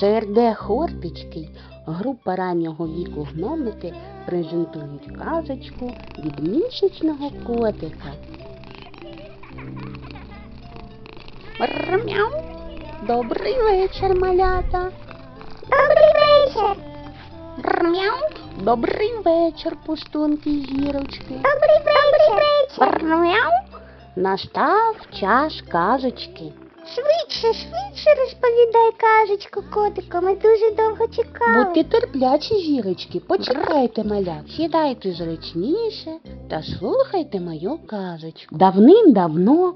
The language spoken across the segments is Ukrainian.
ЦРД Хортицький, група раннього віку гномики презентують казочку від місячного котика. Мяу. Добрий вечір, малята. Добрий вечір. Мяу. Добрий вечір, пустунки і зірочки. Добрий вечір. Мяу. Настав час казочки. Швидше, швидше розповідай казочку, котику. Ми дуже довго чекали. Будьте терплячі, зірочки, почекайте, малят. Сідайте зручніше та слухайте мою казочку. Давним-давно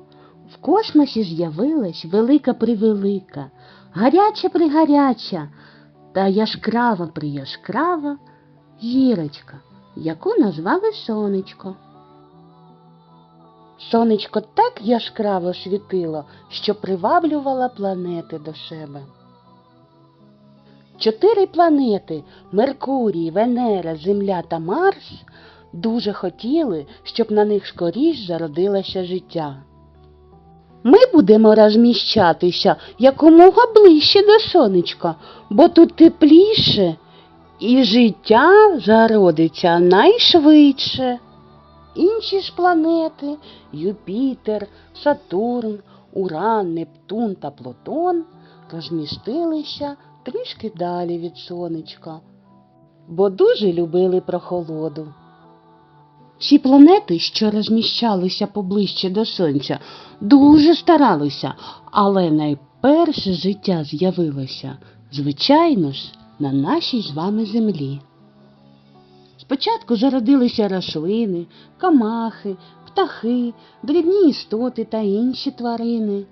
в космосі з'явилась велика превелика, гаряча пригаряча та яскрава прияскрава зірочка, яку назвали сонечко. Сонечко так яскраво світило, що приваблювало планети до себе. Чотири планети Меркурій, Венера, Земля та Марс дуже хотіли, щоб на них скоріш зародилося життя. Ми будемо розміщатися якомога ближче до сонечка, бо тут тепліше і життя зародиться найшвидше. Інші ж планети Юпітер, Сатурн, Уран, Нептун та Плутон розмістилися трішки далі від сонечка, бо дуже любили прохолоду. Ці планети, що розміщалися поближче до сонця, дуже старалися, але найперше життя з'явилося, звичайно ж, на нашій з вами землі. Спочатку зародилися рослини, камахи, птахи, дрібні істоти та інші тварини.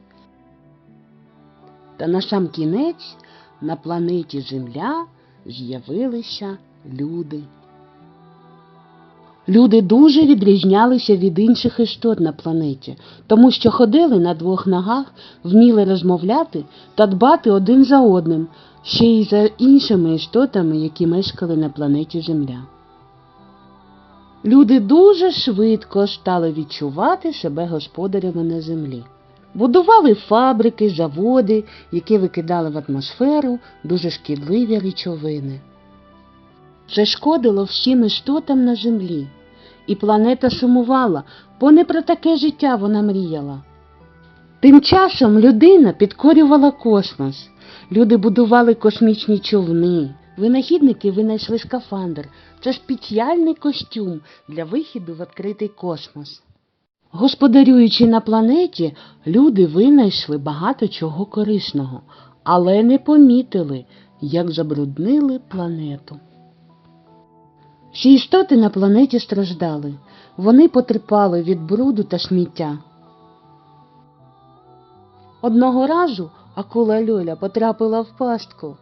Та на сам кінець на планеті Земля з'явилися люди. Люди дуже відрізнялися від інших істот на планеті, тому що ходили на двох ногах, вміли розмовляти та дбати один за одним, ще й за іншими істотами, які мешкали на планеті Земля. Люди дуже швидко стали відчувати себе господарями на землі. Будували фабрики, заводи, які викидали в атмосферу дуже шкідливі речовини. Це шкодило всім істотам на землі, і планета сумувала, бо не про таке життя вона мріяла. Тим часом людина підкорювала космос. Люди будували космічні човни. Винахідники винайшли скафандр. Це спеціальний костюм для вихіду в відкритий космос. Господарюючи на планеті, люди винайшли багато чого корисного, але не помітили, як забруднили планету. Всі істоти на планеті страждали. Вони потерпали від бруду та сміття. Одного разу акула Льоля потрапила в пастку.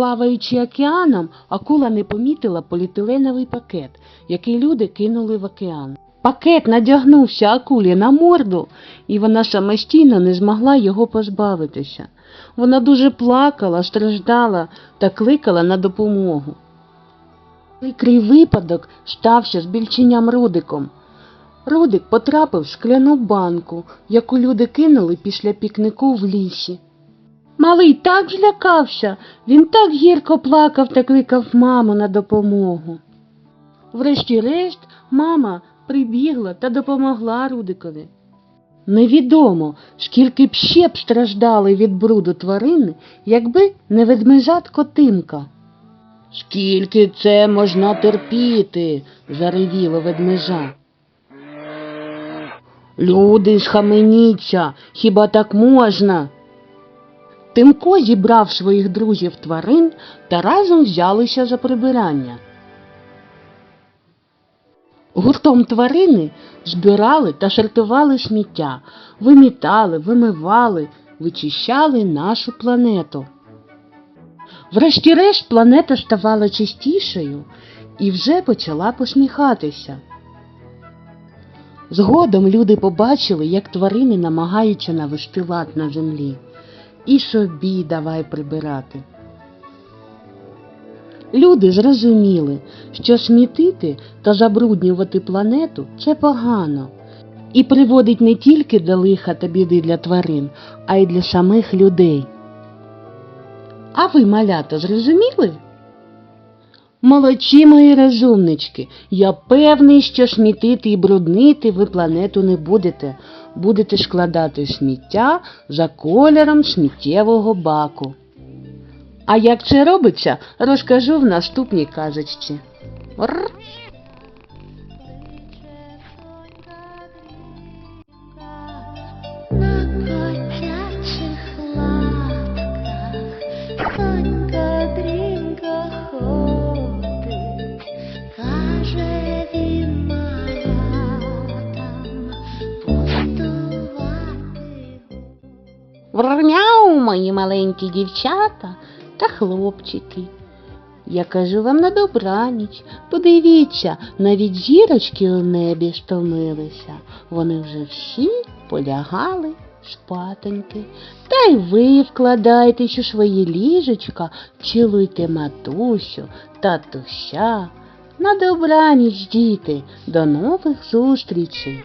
Плаваючи океаном, акула не помітила поліетиленовий пакет, який люди кинули в океан. Пакет надягнувся акулі на морду, і вона самостійно не змогла його позбавитися. Вона дуже плакала, страждала та кликала на допомогу. Прикрий випадок стався з більченням Рудиком. Рудик потрапив в скляну банку, яку люди кинули після пікнику в лісі. Малий так злякався, він так гірко плакав та кликав маму на допомогу. Врешті-решт мама прибігла та допомогла Рудикові. Невідомо, скільки б ще б страждали від бруду тварини, якби не ведмежатко Тимка. Скільки це можна терпіти? заревіло ведмежа. Люди, схаменіться, хіба так можна? Тимко зібрав своїх друзів тварин та разом взялися за прибирання. Гуртом тварини збирали та сортували сміття, вимітали, вимивали, вичищали нашу планету. Врешті-решт планета ставала чистішою і вже почала посміхатися. Згодом люди побачили, як тварини намагаються навести лад на землі. І собі давай прибирати. Люди зрозуміли, що смітити та забруднювати планету це погано і приводить не тільки до лиха та біди для тварин, а й для самих людей. А ви, малята, зрозуміли? Молодці мої розумнички, я певний, що смітити і бруднити ви планету не будете. Будете складати сміття за кольором сміттєвого баку. А як це робиться, розкажу в наступній казочці. Врняу, мої маленькі дівчата та хлопчики. Я кажу вам на добраніч. Подивіться, навіть зірочки у небі стомилися. Вони вже всі полягали спатоньки. Та й ви вкладайтесь у свої ліжечка, цілуйте матусю, татуся. На добраніч, діти, до нових зустрічей.